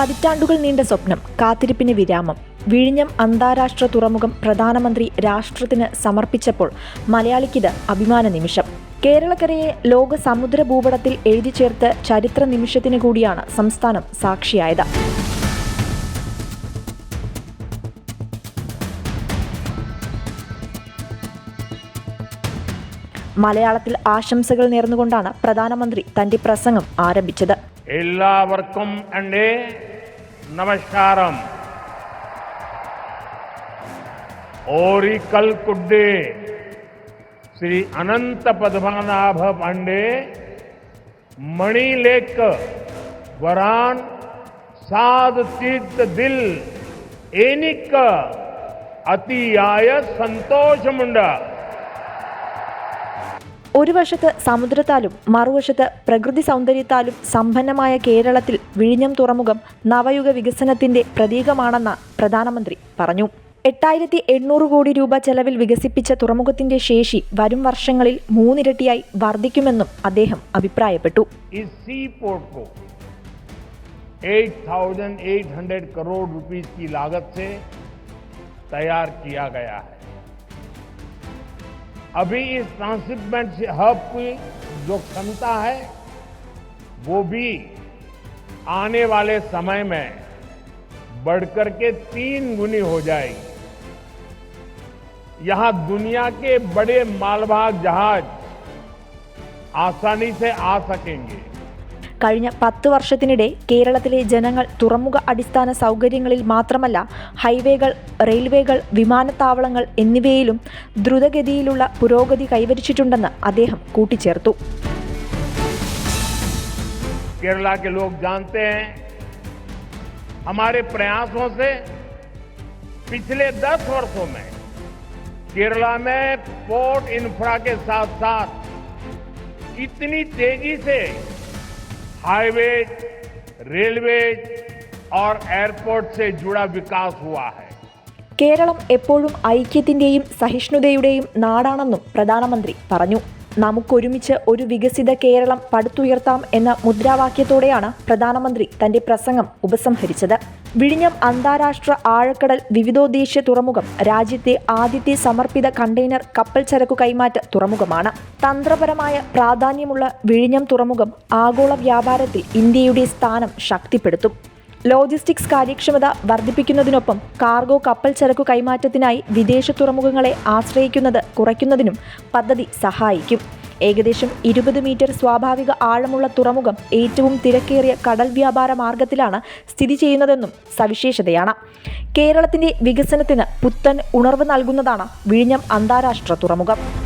പതിറ്റാണ്ടുകൾ നീണ്ട സ്വപ്നം കാത്തിരിപ്പിന് വിരാമം. വിഴിഞ്ഞം അന്താരാഷ്ട്ര തുറമുഖം പ്രധാനമന്ത്രി രാഷ്ട്രത്തിന് സമർപ്പിച്ചപ്പോൾ മലയാളിക്കിത് അഭിമാന നിമിഷം. കേരളക്കരയെ ലോക സമുദ്ര ഭൂപടത്തിൽ എഴുതി ചേർത്ത് ചരിത്ര നിമിഷത്തിന് കൂടിയാണ് സംസ്ഥാനം സാക്ഷിയായത്. മലയാളത്തിൽ ആശംസകൾ നേർന്നുകൊണ്ടാണ് പ്രധാനമന്ത്രി തന്റെ പ്രസംഗം ആരംഭിച്ചത്. എല്ലാവർക്കും નમસ્કારમ ઓરિકલ કુડ્ડે શ્રી અનંત પદ્માનાભ પાંડે મણિલેક વરાણ સાદ ચિત્ત દિલ એનિક અતિયાય સંતોષ મુંડા ഒരു വശത്ത് സമുദ്രത്താലും മറുവശത്ത് പ്രകൃതി സൗന്ദര്യത്താലും സമ്പന്നമായ കേരളത്തിൽ വിഴിഞ്ഞം തുറമുഖം നവയുഗ വികസനത്തിന്റെ പ്രതീകമാണെന്ന് പ്രധാനമന്ത്രി പറഞ്ഞു. എട്ടായിരത്തി എണ്ണൂറ് കോടി രൂപ ചെലവിൽ വികസിപ്പിച്ച തുറമുഖത്തിന്റെ ശേഷി വരും വർഷങ്ങളിൽ മൂന്നിരട്ടിയായി വർദ്ധിക്കുമെന്നും അദ്ദേഹം അഭിപ്രായപ്പെട്ടു. തയ്യാർ अभी इस ट्रांसशिपमेंट हब की जो क्षमता है, वो भी आने वाले समय में बढ़कर के तीन गुनी हो जाएगी। यहाँ दुनिया के बड़े मालवाहक जहाज़ आसानी से आ सकेंगे। കഴിഞ്ഞ പത്ത് വർഷത്തിനിടെ കേരളത്തിലെ ജനങ്ങൾ തുറമുഖ അടിസ്ഥാന സൗകര്യങ്ങളിൽ മാത്രമല്ല ഹൈവേകൾ റെയിൽവേകൾ വിമാനത്താവളങ്ങൾ എന്നിവയിലും ദ്രുതഗതിയിലുള്ള പുരോഗതി കൈവരിച്ചിട്ടുണ്ടെന്ന് അദ്ദേഹം കൂട്ടിച്ചേർത്തു केरला के लोग जानते हैं हमारे प्रयासों से पिछले 10 वर्षों में केरला में पोर्ट इंफ्रा के साथ साथ इतनी तेजी से हाईवे रेलवे और एयरपोर्ट से जुड़ा विकास हुआ है കേരളം എപ്പോഴും ഐക്യത്തിന്റെയും സഹിഷ്ണുതയുടെയും നാടാണെന്നും പ്രധാനമന്ത്രി പറഞ്ഞു നമുക്കൊരുമിച്ച് ഒരു വികസിത കേരളം പടുത്തുയർത്താം എന്ന മുദ്രാവാക്യത്തോടെയാണ് പ്രധാനമന്ത്രി തന്റെ പ്രസംഗം ഉപസംഹരിച്ചത്. വിഴിഞ്ഞം അന്താരാഷ്ട്ര ആഴക്കടൽ വിവിധോദ്ദേശ്യ തുറമുഖം രാജ്യത്തെ ആദ്യത്തെ സമർപ്പിത കണ്ടെയ്നർ കപ്പൽ ചരക്കു കൈമാറ്റ തുറമുഖമാണ്. തന്ത്രപരമായ പ്രാധാന്യമുള്ള വിഴിഞ്ഞം തുറമുഖം ആഗോള വ്യാപാരത്തിൽ ഇന്ത്യയുടെ സ്ഥാനം ശക്തിപ്പെടുത്തും. ലോജിസ്റ്റിക്സ് കാര്യക്ഷമത വർദ്ധിപ്പിക്കുന്നതിനൊപ്പം കാർഗോ കപ്പൽ ചരക്കു കൈമാറ്റത്തിനായി വിദേശ തുറമുഖങ്ങളെ ആശ്രയിക്കുന്നത് കുറയ്ക്കുന്നതിനും പദ്ധതി സഹായിക്കും. ഏകദേശം ഇരുപത് മീറ്റർ സ്വാഭാവിക ആഴമുള്ള തുറമുഖം ഏറ്റവും തിരക്കേറിയ കടൽ വ്യാപാര മാർഗത്തിലാണ് സ്ഥിതി ചെയ്യുന്നതെന്നും സവിശേഷതയാണ്. കേരളത്തിന്റെ വികസനത്തിന് പുത്തൻ ഉണർവ് നൽകുന്നതാണ് വിഴിഞ്ഞം അന്താരാഷ്ട്ര തുറമുഖം.